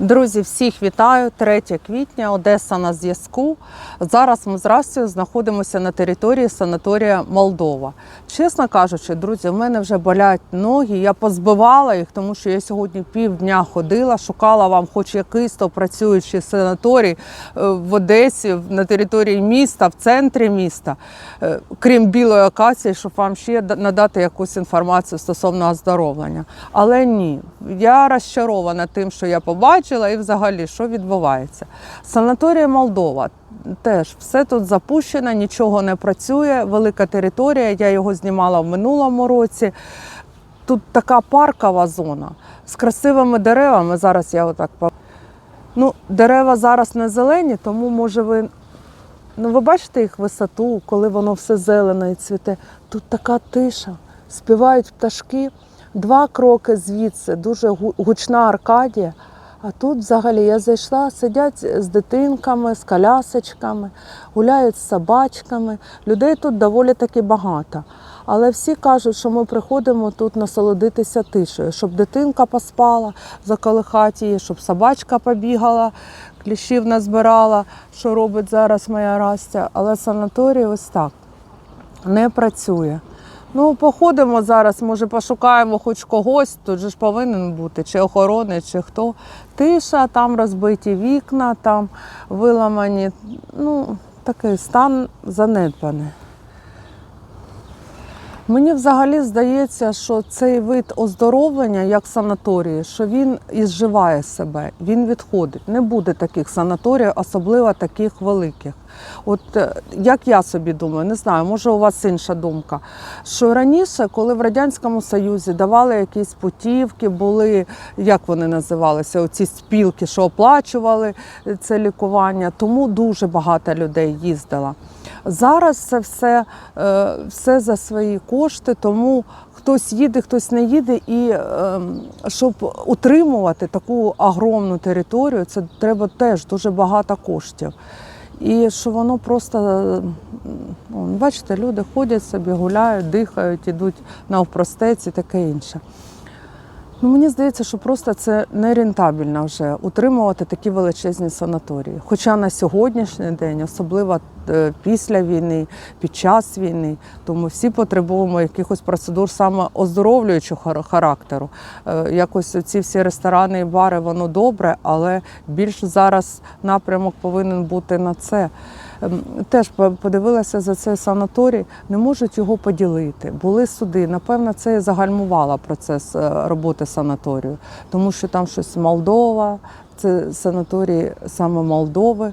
Друзі, всіх вітаю! 3 квітня, Одеса на зв'язку. Зараз ми з Растю знаходимося на території санаторія Молдова. Чесно кажучи, друзі, в мене вже болять ноги. Я позбивала їх, тому що я сьогодні півдня ходила, шукала вам хоч якийсь то працюючий санаторій е, в Одесі, на території міста, в центрі міста, е, крім білої акації, щоб вам ще надати якусь інформацію стосовно оздоровлення. Але ні, я розчарована тим, що я побачила, і взагалі, що відбувається. Санаторія Молдова. Теж все тут запущено, нічого не працює. Велика територія. Я його знімала в минулому році. Тут така паркова зона з красивими деревами. Зараз я отак Ну, дерева зараз не зелені, тому може ви. Ну, ви бачите їх висоту, коли воно все зелене і цвіте. Тут така тиша. Співають пташки. Два кроки звідси, дуже гучна Аркадія. А тут взагалі я зайшла, сидять з дитинками, з колясочками, гуляють з собачками. Людей тут доволі таки багато. Але всі кажуть, що ми приходимо тут насолодитися тишею, щоб дитинка поспала, заколихати її, щоб собачка побігала, кліщів назбирала, що робить зараз моя Растя. Але санаторій ось так не працює. Ну, походимо зараз, може, пошукаємо хоч когось, тут же ж повинен бути, чи охорони, чи хто. Тиша, там розбиті вікна, там виламані. Ну, такий стан занедбаний. Мені взагалі здається, що цей вид оздоровлення, як санаторії, що він ізживає себе, він відходить. Не буде таких санаторій, особливо таких великих. От е, як я собі думаю, не знаю, може у вас інша думка. Що раніше, коли в Радянському Союзі давали якісь путівки, були, як вони називалися, оці спілки, що оплачували це лікування, тому дуже багато людей їздило. Зараз це все, е, все за свої кошти, тому хтось їде, хтось не їде. І е, щоб утримувати таку огромну територію, це треба теж дуже багато коштів. І що воно просто, е, бачите, люди ходять собі, гуляють, дихають, ідуть навпростець і таке інше. Ну, мені здається, що просто це нерентабельно вже утримувати такі величезні санаторії. Хоча на сьогоднішній день, особливо е, після війни, під час війни, тому всі потребуємо якихось процедур саме оздоровлюючого характеру. Е, Якось ці всі ресторани і бари, воно добре, але більш зараз напрямок повинен бути на це. Ем, Теж подивилася за цей санаторій, не можуть його поділити. Були суди. Напевно, це загальмувало процес е, роботи санаторію, тому що там щось Молдова, це санаторій саме Молдови.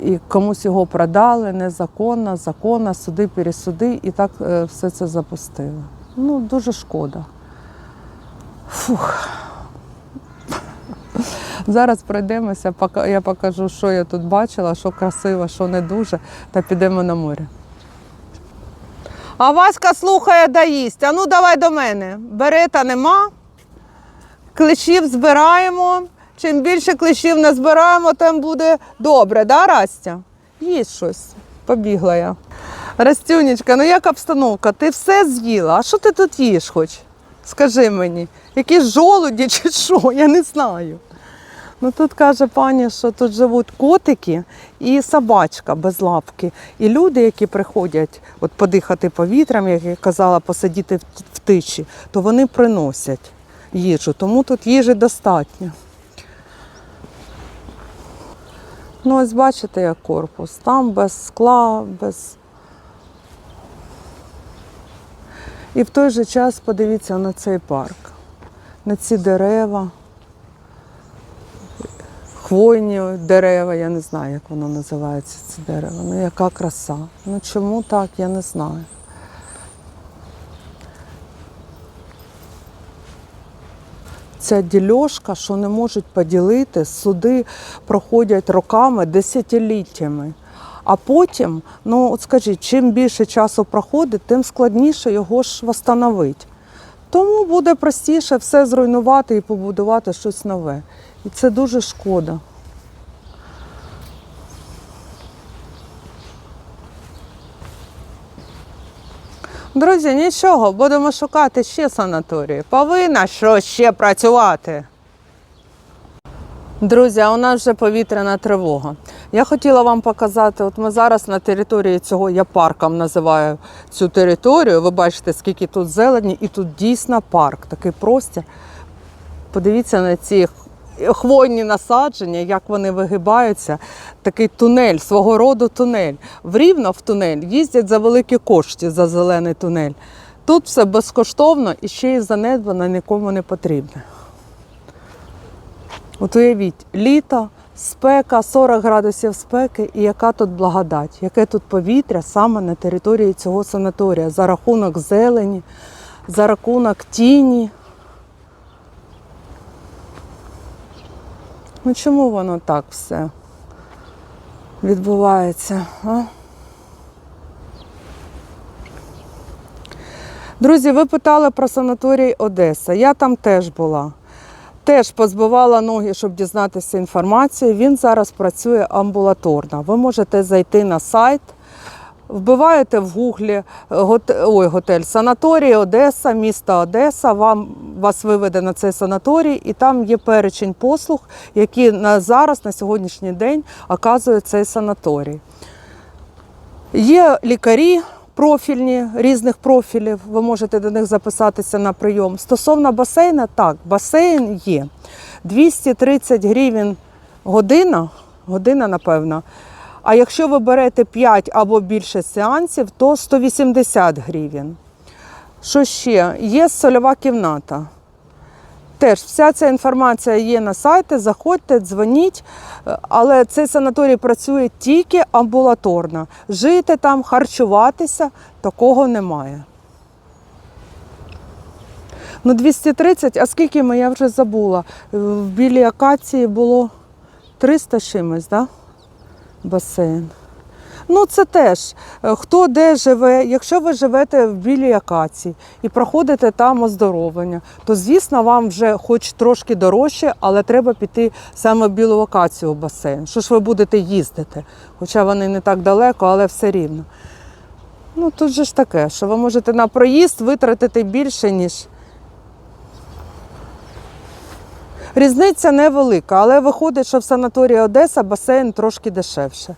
І комусь його продали незаконно, законно, суди, пересуди, і так е, все це запустили. Ну, дуже шкода. Фух. Зараз пройдемося, я покажу, що я тут бачила, що красиво, що не дуже, та підемо на море. А Васька слухає да їсть. А ну давай до мене. Берета нема. Клещів збираємо. Чим більше клещів назбираємо, тим буде добре, да, Растя? Їсть щось. Побігла я. Растюнечка, ну як обстановка? Ти все з'їла? А що ти тут їш хоч? Скажи мені, якісь жолуді чи що? Я не знаю. Ну тут каже пані, що тут живуть котики і собачка без лапки. І люди, які приходять от подихати повітрям, як я казала, посидіти в, тиші, то вони приносять їжу. Тому тут їжі достатньо. Ну, ось бачите, як корпус. Там без скла, без. І в той же час подивіться на цей парк, на ці дерева хвойні дерева, я не знаю, як воно називається, ці дерева. Ну, яка краса. Ну чому так, я не знаю. Ця дільошка, що не можуть поділити, суди проходять роками, десятиліттями. А потім, ну от скажіть, чим більше часу проходить, тим складніше його ж встановити. Тому буде простіше все зруйнувати і побудувати щось нове. І це дуже шкода. Друзі, нічого, будемо шукати ще санаторії. Повинна щось ще працювати. Друзі, а у нас вже повітряна тривога. Я хотіла вам показати, от ми зараз на території цього, я парком називаю цю територію. Ви бачите, скільки тут зелені, і тут дійсно парк, такий простір. Подивіться на ці хвойні насадження, як вони вигибаються. Такий тунель, свого роду тунель. В Рівно в тунель їздять за великі кошти за зелений тунель. Тут все безкоштовно і ще й занедбано нікому не потрібне. От уявіть, літо, спека, 40 градусів спеки, і яка тут благодать, яке тут повітря саме на території цього санаторія за рахунок зелені, за рахунок тіні. Ну чому воно так все відбувається? А? Друзі, ви питали про санаторій Одеса. Я там теж була. Теж позбивала ноги, щоб дізнатися інформацію. Він зараз працює амбулаторно. Ви можете зайти на сайт, вбиваєте в гуглі готель, ой, готель санаторій Одеса, місто Одеса. Вам вас виведе на цей санаторій, і там є перечень послуг, які на зараз, на сьогоднішній день, оказує цей санаторій. Є лікарі профільні, різних профілів, ви можете до них записатися на прийом. Стосовно басейна, так, басейн є. 230 гривень година, година, напевно. А якщо ви берете 5 або більше сеансів, то 180 гривень. Що ще? Є сольова кімната. Теж вся ця інформація є на сайті, заходьте, дзвоніть, але цей санаторій працює тільки амбулаторно. Жити там, харчуватися такого немає. Ну, 230, а скільки ми, я вже забула. В білій акації було 300 чимось? Да? Басейн. Ну, це теж е, хто де живе. Якщо ви живете в білій акації і проходите там оздоровлення, то звісно вам вже хоч трошки дорожче, але треба піти саме в білу акацію в басейн. Що ж ви будете їздити? Хоча вони не так далеко, але все рівно. Ну тут же ж таке, що ви можете на проїзд витратити більше, ніж. Різниця невелика, але виходить, що в санаторії Одеса басейн трошки дешевше.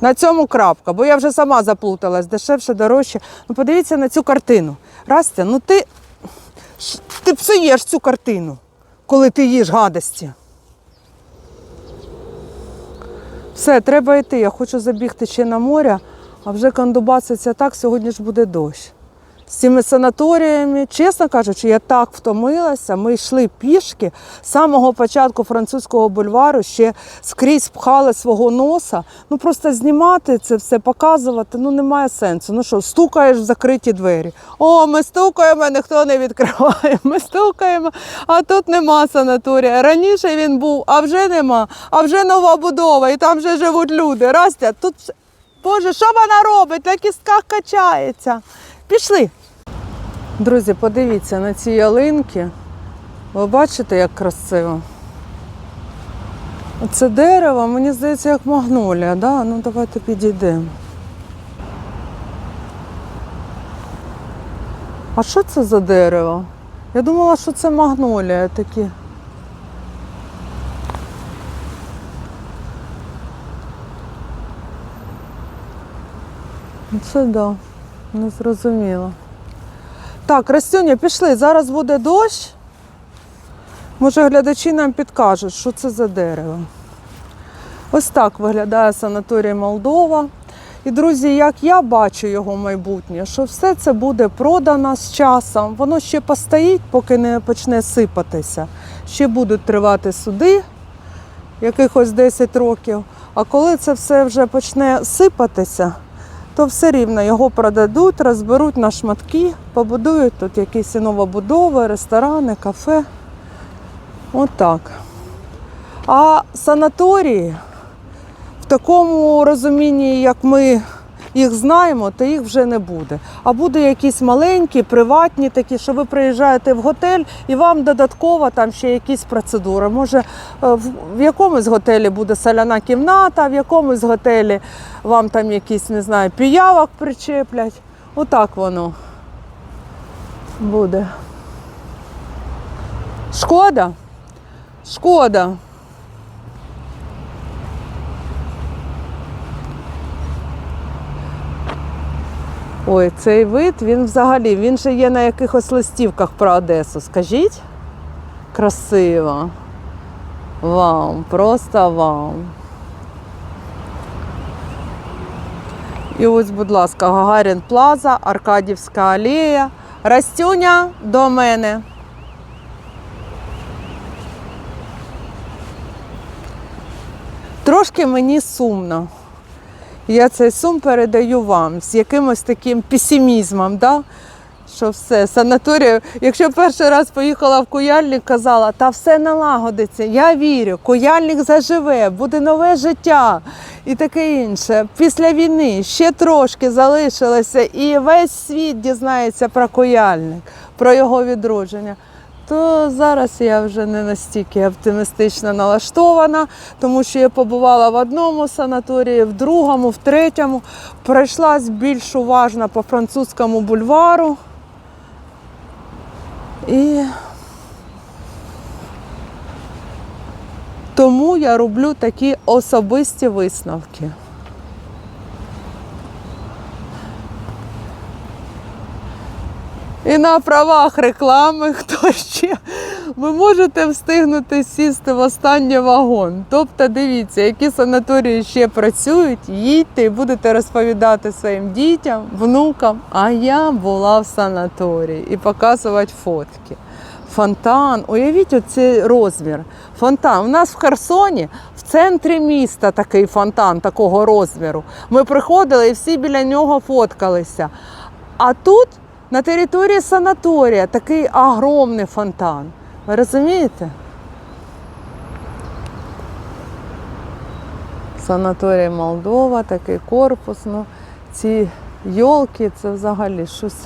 На цьому крапка, бо я вже сама заплуталась, дешевше, дорожче. Ну подивіться на цю картину. Растя, ну ти, ти псуєш цю картину, коли ти їш гадості. Все, треба йти. Я хочу забігти ще на море, а вже кондубаситься так, сьогодні ж буде дощ. З цими санаторіями, чесно кажучи, я так втомилася. Ми йшли пішки з самого початку французького бульвару, ще скрізь пхали свого носа. Ну просто знімати це все, показувати, ну немає сенсу. Ну що, стукаєш в закриті двері. О, ми стукаємо, ніхто не відкриває. Ми стукаємо, а тут нема санаторія. Раніше він був, а вже нема, а вже нова будова, і там вже живуть люди. Растя, тут Боже, що вона робить? На кістках качається. Пішли. Друзі, подивіться на ці ялинки. Ви бачите, як красиво? Це дерево, мені здається, як магнолія, да? Ну давайте підійдемо. А що це за дерево? Я думала, що це магнолія такі. Ну, Це да, не зрозуміло. Так, Растюня, пішли. Зараз буде дощ. Може, глядачі нам підкажуть, що це за дерево. Ось так виглядає санаторій Молдова. І, друзі, як я бачу його майбутнє, що все це буде продано з часом. Воно ще постоїть, поки не почне сипатися. Ще будуть тривати суди якихось 10 років. А коли це все вже почне сипатися, то все рівно його продадуть, розберуть на шматки, побудують тут якісь новобудови, ресторани, кафе. Отак. А санаторії в такому розумінні, як ми їх знаємо, то їх вже не буде. А буде якісь маленькі, приватні такі, що ви приїжджаєте в готель і вам додатково там ще якісь процедури. Може, е, в якомусь готелі буде соляна кімната, в якомусь готелі вам там якісь, не знаю, піявок причеплять. Отак воно буде. Шкода? Шкода. Ой, цей вид, він взагалі, він же є на якихось листівках про Одесу. Скажіть? Красиво. Вау, просто вау. І ось, будь ласка, Гагарін Плаза, Аркадівська алея. Растюня до мене. Трошки мені сумно. Я цей сум передаю вам з якимось таким песимізмом, да? що все, санаторію. Якщо перший раз поїхала в Куяльник, казала, та все налагодиться, я вірю, Куяльник заживе, буде нове життя і таке інше. Після війни ще трошки залишилося, і весь світ дізнається про Куяльник, про його відродження. То зараз я вже не настільки оптимістично налаштована, тому що я побувала в одному санаторії, в другому, в третьому. Пройшлась більш уважно по французькому бульвару. І тому я роблю такі особисті висновки. І на правах реклами, хто ще ви можете встигнути сісти в останній вагон. Тобто, дивіться, які санаторії ще працюють, їдьте і будете розповідати своїм дітям, внукам. А я була в санаторії і показувати фотки. Фонтан, уявіть оцей розмір. Фонтан. У нас в Херсоні в центрі міста такий фонтан такого розміру. Ми приходили і всі біля нього фоткалися. А тут на території санаторія такий огромний фонтан. Ви розумієте? Санаторій Молдова, такий корпус. Ну, ці йолки це взагалі щось.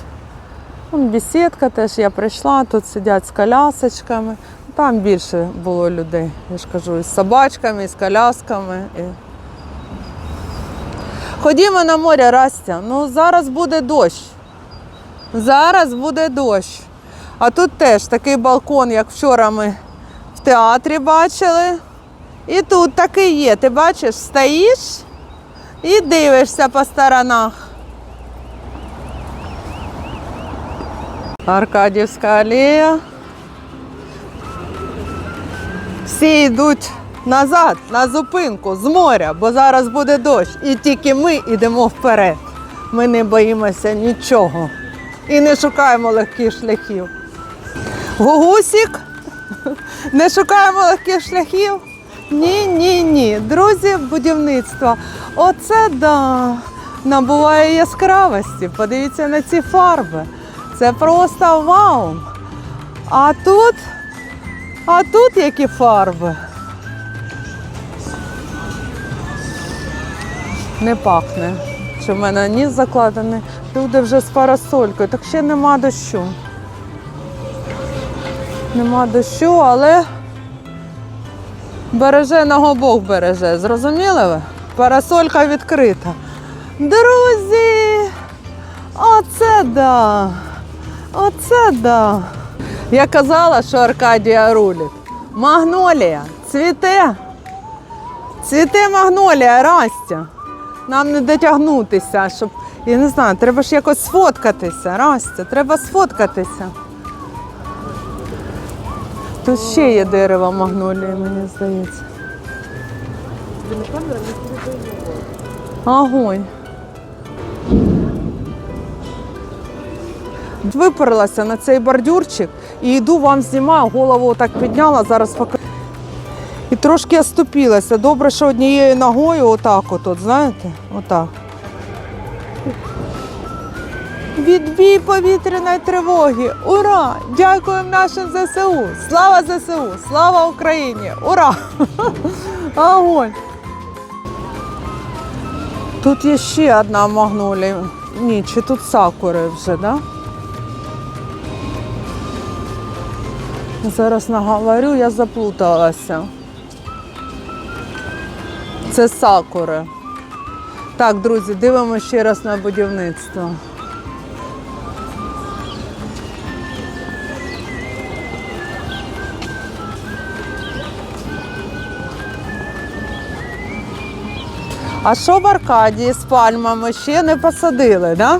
Вон бесідка теж я прийшла, тут сидять з колясочками. Там більше було людей, я ж кажу, із собачками, з колясками. І... Ходімо на море, Растя. Ну зараз буде дощ. Зараз буде дощ. А тут теж такий балкон, як вчора ми в театрі бачили. І тут такий є. Ти бачиш, стоїш і дивишся по сторонах. Аркадівська алея. Всі йдуть назад, на зупинку, з моря, бо зараз буде дощ. І тільки ми йдемо вперед. Ми не боїмося нічого і не шукаємо легких шляхів. Гугусік, не шукаємо легких шляхів. Ні, ні, ні. Друзі, будівництва. Оце да. Набуває яскравості. Подивіться на ці фарби. Це просто вау. А тут, а тут які фарби. Не пахне. Що в мене ніс закладений. Люди вже з парасолькою. Так ще нема дощу. Нема дощу, але береженого Бог береже. Зрозуміли ви? Парасолька відкрита. Друзі! Оце да! Оце да! Я казала, що Аркадія рулить. Магнолія, цвіте. Цвіте магнолія, Растя. Нам не дотягнутися, щоб. Я не знаю, треба ж якось сфоткатися, Растя, треба сфоткатися. Тут ще є дерево магнолії, мені здається. Огонь. Виперлася на цей бордюрчик і йду вам знімаю, голову так підняла, зараз покажу. І трошки оступилася. Добре, що однією ногою отак от, от знаєте, отак. Відбій повітряної тривоги. Ура! Дякуємо нашим ЗСУ! Слава ЗСУ! Слава Україні! Ура! Огонь! Тут є ще одна магнолія. Ні, чи тут сакури вже, да? Зараз наговорю, я заплуталася. Це сакури. Так, друзі, дивимося ще раз на будівництво. А що в Аркадії з пальмами ще не посадили, да?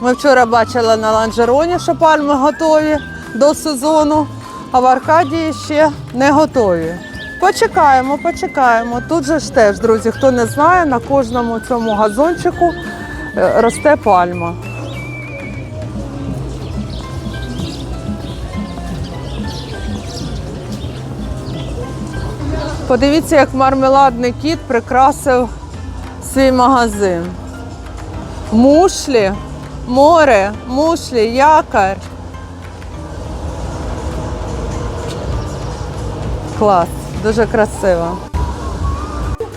Ми вчора бачили на ланжероні, що пальми готові до сезону, а в Аркадії ще не готові. Почекаємо, почекаємо. Тут же ж теж, друзі, хто не знає, на кожному цьому газончику е, росте пальма. Подивіться, як мармеладний кіт прикрасив свій магазин. Мушлі, море, мушлі, якорь. Клас, дуже красиво.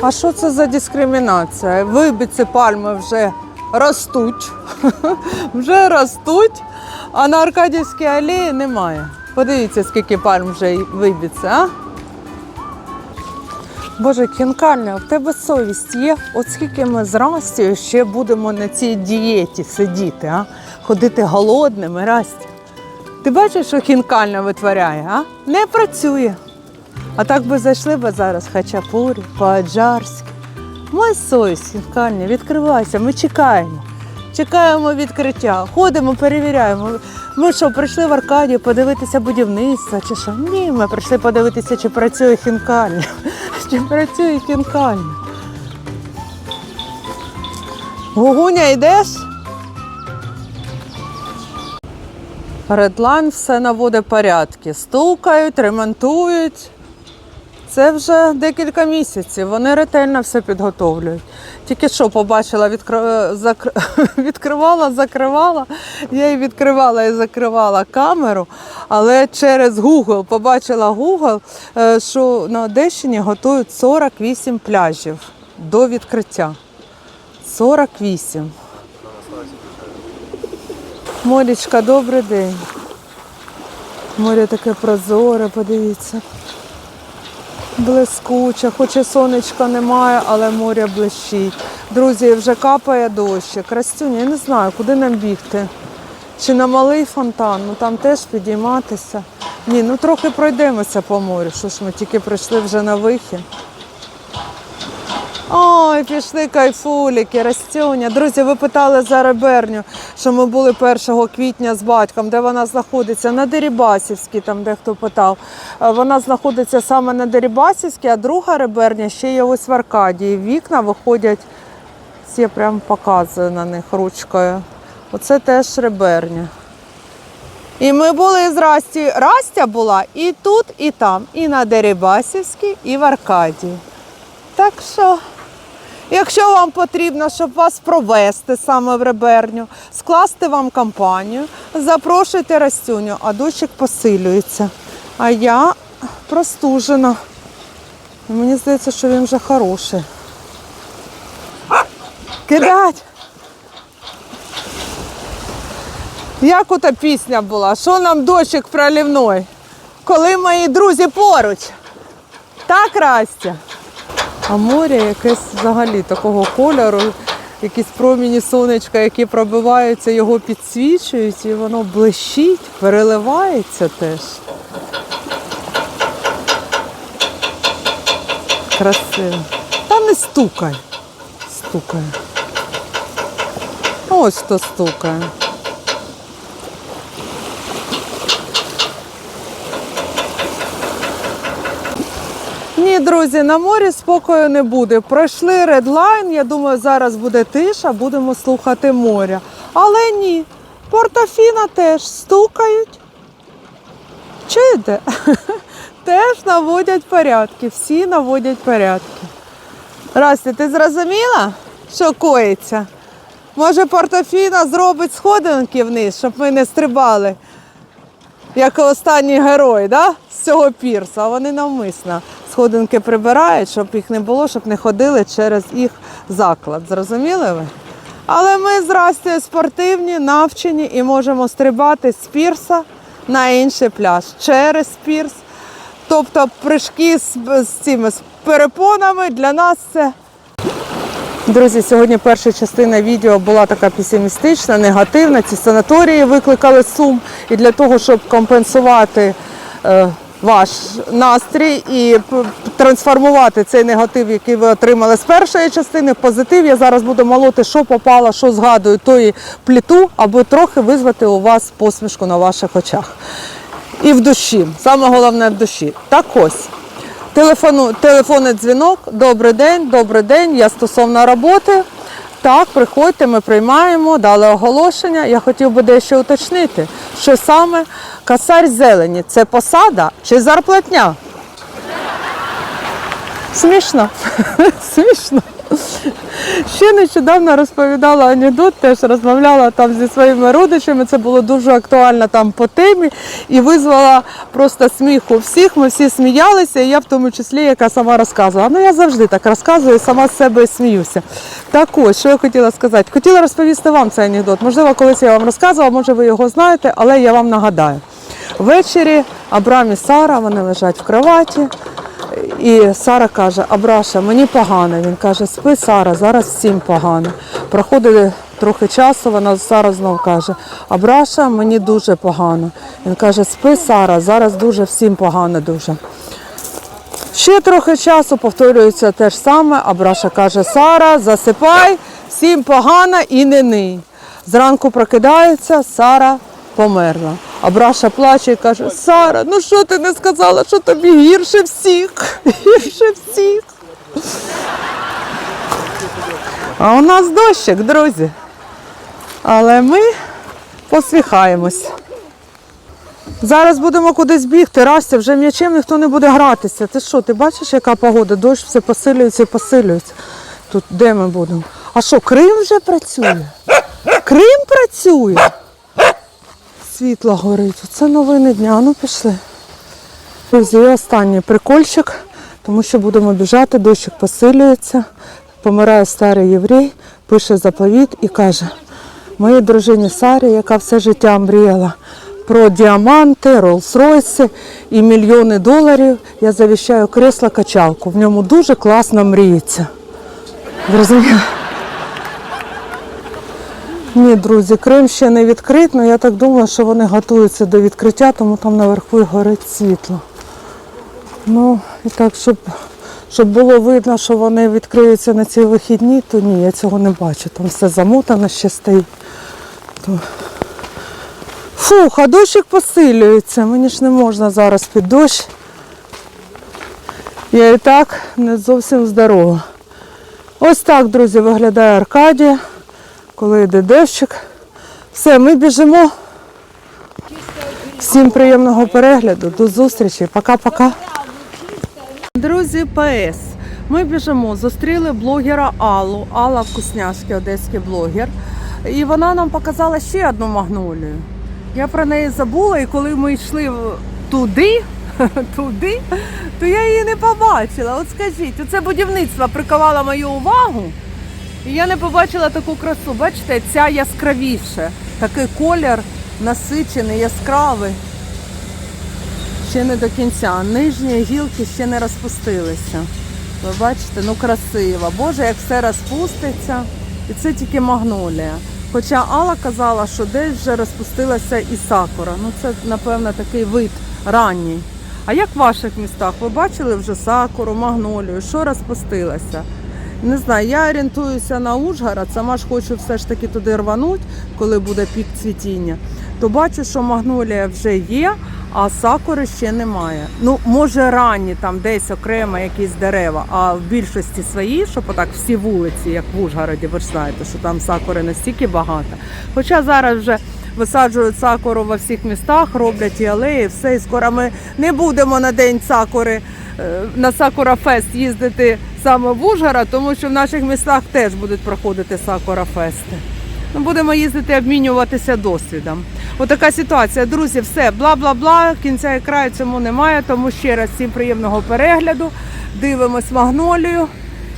А що це за дискримінація? Вибиці пальми вже ростуть, вже ростуть, а на Аркадівській алеї немає. Подивіться, скільки пальм вже вибиться, а? Боже, кінкальня, в тебе совість є. От скільки ми з Растю ще будемо на цій дієті сидіти, а? ходити голодними, Растя. Ти бачиш, що кінкальня витворяє, а? Не працює. А так би зайшли би зараз хачапурі, по-аджарськи. Май совість, кінкальня, відкривайся, ми чекаємо. Чекаємо відкриття, ходимо, перевіряємо. Ми що, прийшли в Аркадію подивитися будівництво чи що? Ні, ми прийшли подивитися, чи працює хінкальня. Чи працює хінкальня. Гугуня, йдеш? Редлайн все наводить порядки. Стукають, ремонтують. Це вже декілька місяців. Вони ретельно все підготовлюють. Тільки що побачила, відкр... закр... відкривала, закривала. Я і відкривала і закривала камеру, але через Google побачила Google, е, що на Одещині готують 48 пляжів до відкриття. 48. Морічка, добрий день. Море таке прозоре, подивіться. Блискуче, хоч і сонечка немає, але море блищить. Друзі, вже капає дощик. Крастюня, я не знаю, куди нам бігти. Чи на малий фонтан, ну там теж підійматися. Ні, ну трохи пройдемося по морю. Що ж ми тільки прийшли вже на вихід. Ой, пішли кайфуліки, Растюня. Друзі, ви питали за реберню, що ми були 1 квітня з батьком, де вона знаходиться на Дерибасівській, там дехто питав. Е, Вона знаходиться саме на Дерибасівській, а друга реберня ще є ось в Аркадії. Вікна виходять, я прям показую на них ручкою. Оце теж реберня. І ми були з Расті. Растя була і тут, і там, і на Дерибасівській, і в Аркадії. Так що, якщо вам потрібно, щоб вас провести саме в реберню, скласти вам компанію, запрошуйте Растюню, а дощик посилюється. А я простужена. Мені здається, що він вже хороший. Кидать! Як ота пісня була? Що нам дощик пролівной? Коли мої друзі поруч? Так, Растя? А море якесь взагалі такого кольору, якісь проміні сонечка, які пробиваються, його підсвічують, і воно блищить, переливається теж. Красиво. Та не стукай. Стукає. Ось хто стукає. Ні, друзі, на морі спокою не буде. Пройшли редлайн. Я думаю, зараз буде тиша, будемо слухати моря. Але ні, Портофіна теж стукають. Чуєте? Теж наводять порядки. Всі наводять порядки. Расті, ти зрозуміла, що коїться? Може, Портофіна зробить сходинки вниз, щоб ми не стрибали як останній герой да? з цього пірсу, а вони навмисно сходинки прибирають, щоб їх не було, щоб не ходили через їх заклад. Зрозуміли ви? Але ми з спортивні, навчені і можемо стрибати з пірса на інший пляж через пірс. Тобто прыжки з, з цими з перепонами для нас це Друзі, сьогодні перша частина відео була така песимістична, негативна. Ці санаторії викликали сум. І для того, щоб компенсувати е, ваш настрій і трансформувати цей негатив, який ви отримали з першої частини, в позитив. Я зараз буду молоти, що попало, що згадую тої пліту, аби трохи визвати у вас посмішку на ваших очах. І в душі. Саме головне в душі. Так ось. Телефону, телефонний дзвінок. Добрий день, добрий день. Я стосовно роботи. Так, приходьте, ми приймаємо, дали оголошення. Я хотів би дещо уточнити, що саме касар зелені це посада чи зарплатня? Смішно. Смішно. Ще нещодавно розповідала анекдот, теж розмовляла там зі своїми родичами. Це було дуже актуально там по темі і визвала просто сміх у всіх. Ми всі сміялися, і я в тому числі, яка сама розказувала. Ну я завжди так розказую, сама з себе сміюся. Так ось, що я хотіла сказати? Хотіла розповісти вам цей анекдот. Можливо, колись я вам розказувала, може ви його знаєте, але я вам нагадаю. Ввечері Абрам і Сара вони лежать в кроваті. І Сара каже: Абраша, мені погано. Він каже, спи, Сара, зараз всім погано. Проходить трохи часу, вона Сара знов каже, Абраша, мені дуже погано. Він каже, спи, Сара, зараз дуже всім погано дуже. Ще трохи часу повторюється те ж саме. Абраша каже, Сара, засипай, всім погано і не ний. Зранку прокидається, Сара померла. Абраша плаче і каже, Сара, ну що ти не сказала, що тобі гірше всіх? Гірше всіх. А у нас дощик, друзі. Але ми посміхаємось. Зараз будемо кудись бігти. Растя, вже м'ячем ніхто не буде гратися. Ти що, ти бачиш, яка погода? Дощ все посилюється і посилюється. Тут де ми будемо? А що, Крим вже працює? Крим працює. Світло горить. Це новини дня. Ну пішли. Друзі, і останній прикольчик, тому що будемо біжати, дощик посилюється. Помирає старий єврей, пише заповіт і каже: моїй дружині Сарі, яка все життя мріяла про діаманти, Роллс-Ройси і мільйони доларів, я завіщаю кресло качалку. В ньому дуже класно мріється. Зрозуміло? Ні, друзі, Крим ще не відкрит, але я так думаю, що вони готуються до відкриття, тому там наверху і горить світло. Ну, і так, щоб, щоб було видно, що вони відкриються на ці вихідні, то ні, я цього не бачу. Там все замотано ще стоїть. То... Фух, а дощик посилюється. Мені ж не можна зараз під дощ. Я і так не зовсім здорова. Ось так, друзі, виглядає Аркадія, коли йде дощик. Все, ми біжимо. Всім приємного перегляду. До зустрічі. Пока-пока. Друзі, ПС. Ми біжимо, зустріли блогера Аллу. Алла Вкусняшки, одеський блогер. І вона нам показала ще одну магнолію. Я про неї забула, і коли ми йшли туди, туди, то я її не побачила. От скажіть, оце будівництво приковало мою увагу. І я не побачила таку красу. Бачите, ця яскравіше. Такий колір насичений, яскравий. Ще не до кінця. Нижні гілки ще не розпустилися. Ви бачите, ну красиво. Боже, як все розпуститься. І це тільки магнолія. Хоча Алла казала, що десь вже розпустилася і сакура. Ну це, напевно, такий вид ранній. А як в ваших містах? Ви бачили вже сакуру, магнолію? Що розпустилося? Не знаю, я орієнтуюся на Ужгород, сама ж хочу все ж таки туди рвануть, коли буде пік цвітіння. То бачу, що магнолія вже є, а сакури ще немає. Ну, може, ранні там десь окремо якісь дерева, а в більшості свої, щоб отак всі вулиці, як в Ужгороді, ви ж знаєте, що там сакури настільки багато. Хоча зараз вже висаджують сакуру во всіх містах, роблять і алеї, все, і скоро ми не будемо на день сакури е, на Сакура Фест їздити саме в Ужгород, тому що в наших містах теж будуть проходити Сакура Фести. Ну, будемо їздити, обмінюватися досвідом. Отака ситуація. Друзі, все, бла-бла-бла, кінця і краю цьому немає. Тому ще раз всім приємного перегляду. Дивимось магнолію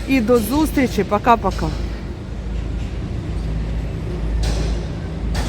і до зустрічі. Пока-пока.